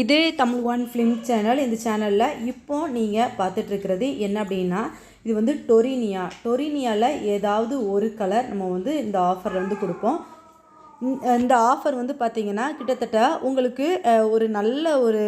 இது Tamil one film channel இந்த சேனலில் இப்போ நீங்கள் பார்த்துட்ருக்கிறது என்ன அப்படின்னா இது வந்து டொரினியா. டொரினியாவில் ஏதாவது ஒரு கலர் நம்ம வந்து இந்த ஆஃபரில் வந்து கொடுப்போம். இந்த- ஆஃபர் வந்து பார்த்தீங்கன்னா கிட்டத்தட்ட உங்களுக்கு ஒரு நல்ல ஒரு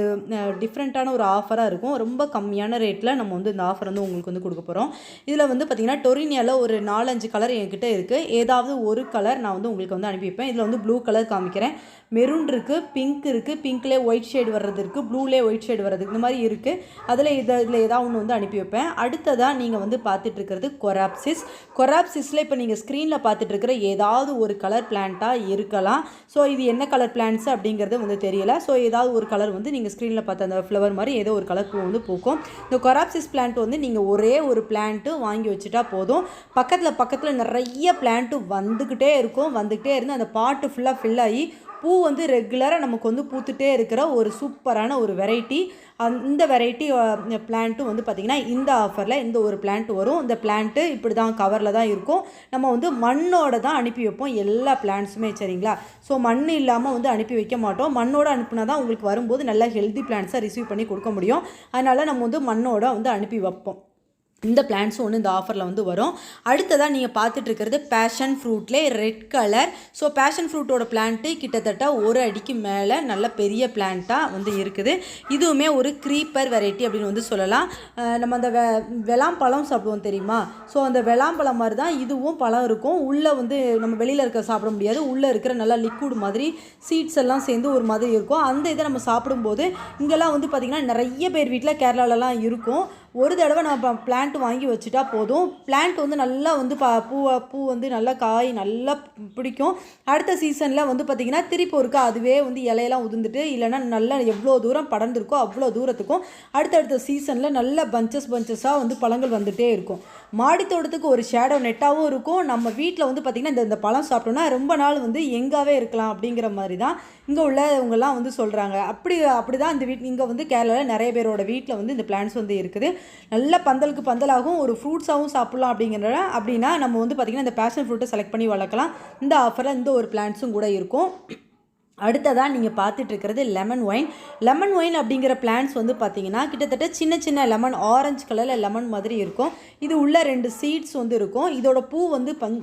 டிஃப்ரெண்ட்டான ஒரு ஆஃபராக இருக்கும். ரொம்ப கம்மியான ரேட்டில் நம்ம வந்து இந்த ஆஃபர் வந்து உங்களுக்கு வந்து கொடுக்க போகிறோம் இதில் வந்து பார்த்திங்கன்னா டொரினியாவில் ஒரு நாலஞ்சு கலர் என்கிட்ட இருக்குது ஏதாவது ஒரு கலர் நான் வந்து உங்களுக்கு வந்து அனுப்பி வைப்பேன். இதில் வந்து ப்ளூ கலர் காமிக்கிறேன். மெரூன் இருக்குது பிங்க் இருக்குது பிங்க்லேயே ஒயிட் ஷேட் வர்றது இருக்குது ப்ளூலே ஒயிட் ஷேட் வர்றது இந்த மாதிரி இருக்குது அதில் இதை இதில் ஏதாவது ஒன்று வந்து அனுப்பி வைப்பேன். அடுத்ததாக நீங்கள் வந்து பார்த்துட்டு இருக்கிறது கொராப்சிஸ் கொராப்சிஸில் இப்போ நீங்கள் ஸ்க்ரீனில் பார்த்துட்டு இருக்கிற ஏதாவது ஒரு கலர் பிளான்ட்டாக இருக்கலாம். ஸோ இது என்ன கலர் பிளான்ட்ஸ் அப்படிங்கிறது வந்து தெரியல. ஸோ ஏதாவது ஒரு கலர் வந்து நீங்கள் ஸ்க்ரீனில் பார்த்த அந்த ஃப்ளவர் மாதிரி ஏதோ ஒரு கலர் பூ வந்து பூக்கும். இந்த கொராப்சிஸ் பிளான்ட் வந்து நீங்கள் ஒரே ஒரு பிளான்ட்டு வாங்கி வச்சுட்டா போதும். பக்கத்தில் பக்கத்தில் நிறைய பிளான்ட்டு வந்துக்கிட்டே இருக்கும். வந்துக்கிட்டே இருந்து அந்த பாட்டு ஃபுல்லாக ஃபில் ஆகி பூ வந்து ரெகுலராக நமக்கு வந்து பூத்துட்டே இருக்கிற ஒரு சூப்பரான ஒரு வெரைட்டி இந்த வெரைட்டி பிளான்ட்டும் வந்து பார்த்திங்கன்னா இந்த ஆஃபரில் இந்த ஒரு பிளான்ட் வரும். இந்த பிளான்ட்டு இப்படி தான் கவரில் தான் இருக்கும். நம்ம வந்து மண்ணோட தான் அனுப்பி வைப்போம் எல்லா பிளான்ட்ஸுமே சரிங்களா? ஸோ மண் இல்லாமல் வந்து அனுப்பி வைக்க மாட்டோம். மண்ணோட அனுப்புனா தான் உங்களுக்கு வரும்போது நல்லா ஹெல்தி பிளான்ட்ஸாக ரிசீவ் பண்ணி கொடுக்க முடியும். அதனால் நம்ம வந்து மண்ணோட வந்து அனுப்பி வைப்போம். இந்த பிளான்ஸும் ஒன்று இந்த ஆஃபரில் வந்து வரும். அடுத்ததாக நீங்கள் பார்த்துட்டு இருக்கிறது பேஷன் ஃப்ரூட்லேயே ரெட் கலர் ஸோ பேஷன் ஃப்ரூட்டோட பிளான்ட்டு கிட்டத்தட்ட ஒரு அடிக்கு மேலே நல்ல பெரிய பிளான்ட்டாக வந்து இருக்குது. இதுவுமே ஒரு க்ரீப்பர் வெரைட்டி அப்படின்னு வந்து சொல்லலாம். நம்ம அந்த வெ வெளாம்பழம் சாப்பிடுவோம் தெரியுமா? ஸோ அந்த வெளாம்பழம் மாதிரி தான் இதுவும் பழம் இருக்கும். உள்ளே வந்து நம்ம வெளியில் இருக்க சாப்பிட முடியாது. உள்ளே இருக்கிற நல்லா லிக்விட் மாதிரி சீட்ஸ் எல்லாம் சேர்ந்து ஒரு மாதிரி இருக்கும். அந்த இதை நம்ம சாப்பிடும்போது இங்கெல்லாம் வந்து பார்த்திங்கன்னா நிறைய பேர் வீட்டில் கேரளாலலாம் இருக்கும். ஒரு தடவை நான் பிளான்ட் வாங்கி வச்சுட்டா போதும். பிளான்ட் வந்து நல்லா வந்து பா பூவை பூ வந்து நல்லா காய் நல்லா பிடிக்கும். அடுத்த சீசனில் வந்து பார்த்திங்கன்னா திருப்பி ஒருக்கா அதுவே வந்து இலையெல்லாம் உதிர்ந்துட்டு இல்லைன்னா நல்லா எவ்வளோ தூரம் படர்ந்துருக்கோ அவ்வளோ தூரத்துக்கும் அடுத்தடுத்த சீசனில் நல்ல பஞ்சஸ் பஞ்சஸாக வந்து பழங்கள் வந்துகிட்டே இருக்கும். மாடி தோட்டத்துக்கு ஒரு ஷேடோ நெட்டாகவும் இருக்கும். நம்ம வீட்டில் வந்து பார்த்திங்கன்னா இந்த இந்த பழம் சாப்பிட்டோம்னா ரொம்ப நாள் வந்து எங்காவே இருக்கலாம் அப்படிங்கிற மாதிரி தான் இங்கே உள்ளவங்கெல்லாம் வந்து சொல்கிறாங்க அப்படி அப்படி தான் இந்த வீட் இங்கே வந்து கேரளாவில் நிறைய பேரோட வீட்டில் வந்து இந்த பிளான்ஸ் வந்து இருக்குது. நல்ல பந்தலுக்கு பந்தலாகவும் ஒரு ஃப்ரூட்ஸாகவும் சாப்பிட்லாம் அப்படிங்கிற அப்படின்னா நம்ம வந்து பார்த்திங்கன்னா இந்த பேஷன் ஃப்ரூட்டை செலக்ட் பண்ணி வளர்க்கலாம். இந்த ஆஃபரில் இந்த ஒரு பிளான்ஸும் கூட இருக்கும். அடுத்ததாக நீங்கள் பார்த்துட்ருக்கிறது லெமன் ஒயின் லெமன் ஒயின் அப்படிங்கிற பிளான்ஸ் வந்து பார்த்தீங்கன்னா கிட்டத்தட்ட சின்ன சின்ன லெமன் ஆரஞ்சு கலரில் லெமன் மாதிரி இருக்கும். இது உள்ள ரெண்டு சீட்ஸ் வந்து இருக்கும். இதோட பூ வந்து பங்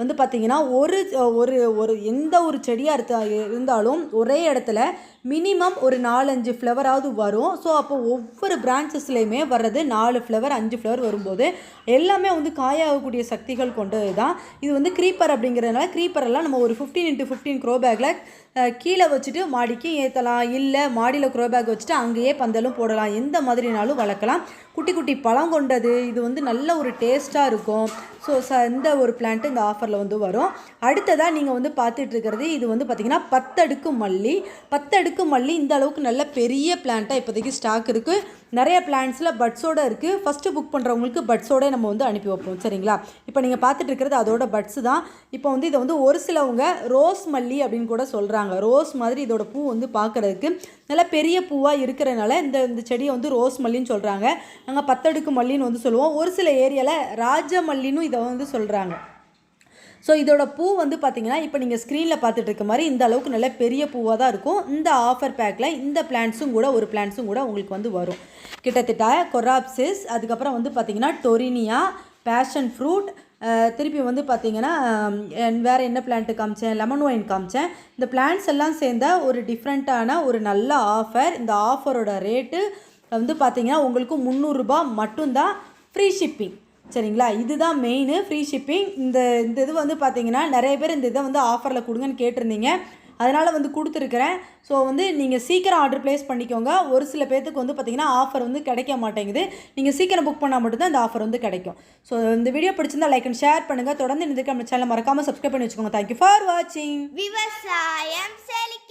வந்து பார்த்திங்கன்னா ஒரு ஒரு ஒரு எந்த ஒரு செடியாக இருத்த இருந்தாலும் ஒரே இடத்துல மினிமம் ஒரு நாலஞ்சு ஃப்ளவராவது வரும். ஸோ அப்போ ஒவ்வொரு பிரான்ச்சஸ்லேயுமே வர்றது நாலு ஃப்ளவர் அஞ்சு ஃப்ளவர் வரும்போது எல்லாமே வந்து காயாகக்கூடிய சக்திகள் கொண்டது தான் இது வந்து க்ரீப்பர் அப்படிங்கிறதுனால க்ரீப்பரெல்லாம் நம்ம ஒரு ஃபிஃப்டீன் இன்ட்டு ஃபிஃப்டீன் க்ரோ பேக்கில் கீழே வச்சுட்டு மாடிக்கு ஏற்றலாம் இல்லை மாடியில் க்ரோ பேக் வச்சுட்டு அங்கேயே பந்தலும் போடலாம். எந்த மாதிரினாலும் வளர்க்கலாம். குட்டி குட்டி பழம் கொண்டது. இது வந்து நல்ல ஒரு டேஸ்ட்டாக இருக்கும். ஸோ ச இந்த ஒரு பிளான்ட் இந்த ஆஃபரில் வந்து வரும். அடுத்ததாக நீங்கள் வந்து பார்த்துட்டு இருக்கிறது இது வந்து பார்த்திங்கன்னா பத்தடுக்கு மல்லி. பத்தடுக்கு மல்லி இந்த அளவுக்கு நல்ல பெரிய பிளான்ட்டாக இப்போதைக்கு ஸ்டாக் இருக்குது நிறைய பிளான்ஸில் பட்ஸோட இருக்குது ஃபஸ்ட்டு புக் பண்ணுறவங்களுக்கு பட்ஸோட நம்ம வந்து அனுப்பி வைப்போம். சரிங்களா? இப்போ நீங்கள் பார்த்துட்டு இருக்கிறது அதோட பட்ஸு தான். இப்போ வந்து இதை வந்து ஒரு சிலவங்க ரோஸ் மல்லி அப்படின்னு கூட சொல்கிறாங்க ரோஸ் மாதிரி இதோட பூ வந்து பார்க்குறதுக்கு நல்ல பெரிய பூவாக இருக்கிறனால இந்த இந்த செடியை வந்து ரோஸ் மல்லின்னு சொல்கிறாங்க நாங்கள் பத்தடுக்கு மல்லின்னு வந்து சொல்லுவோம். ஒரு சில ஏரியாவில் ராஜ மல்லின்னு இதை வந்து சொல்கிறாங்க ஸோ இதோட பூ வந்து பார்த்தீங்கன்னா இப்போ நீங்கள் ஸ்க்ரீனில் பார்த்துட்டு இருக்க மாதிரி இந்த அளவுக்கு நல்ல பெரிய பூவாக தான் இருக்கும். இந்த ஆஃபர் பேக்கில் இந்த பிளான்ஸும் கூட ஒரு பிளான்ஸும் கூட உங்களுக்கு வந்து வரும். கிட்டத்தட்ட கொராப்சிஸ் அதுக்கப்புறம் வந்து பார்த்திங்கன்னா டொரினியா பேஷன் ஃப்ரூட் திருப்பி வந்து பார்த்தீங்கன்னா வேறு என்ன பிளான்ட்டு காமிச்சேன்? லெமன் ஒயின் காமிச்சேன். இந்த பிளான்ஸ் எல்லாம் சேர்ந்த ஒரு டிஃப்ரெண்ட்டான ஒரு நல்ல ஆஃபர் இந்த ஆஃபரோட ரேட்டு வந்து பார்த்தீங்கன்னா உங்களுக்கு முந்நூறுரூபா மட்டும்தான் ஃப்ரீ ஷிப்பிங் சரிங்களா? இதுதான் மெயின் ஃப்ரீ ஷிப்பிங் இந்த இந்த இது வந்து பார்த்தீங்கன்னா நிறைய பேர் இந்த இதை வந்து ஆஃபரில் கொடுங்கன்னு கேட்டிருந்தீங்க. அதனால் வந்து கொடுத்துருக்குறேன். ஸோ வந்து நீங்கள் சீக்கிரம் ஆர்டர் ப்ளேஸ் பண்ணிக்கோங்க. ஒரு சில பேர்த்துக்கு வந்து பார்த்தீங்கன்னா ஆஃபர் வந்து கிடைக்க மாட்டேங்குது. நீங்கள் சீக்கிரம் புக் பண்ணால் மட்டும்தான் இந்த ஆஃபர் வந்து கிடைக்கும். ஸோ இந்த வீடியோ பிடிச்சிருந்தா லைக் அண்ட் ஷேர் பண்ணுங்கள் தொடர்ந்து இந்த நம்ம சேனல் மறக்காமல் சப்ஸ்கிரைப் பண்ணி வச்சுக்கோங்க. தேங்க்யூ ஃபார் வாட்சிங் விவசாயம் செழிக்க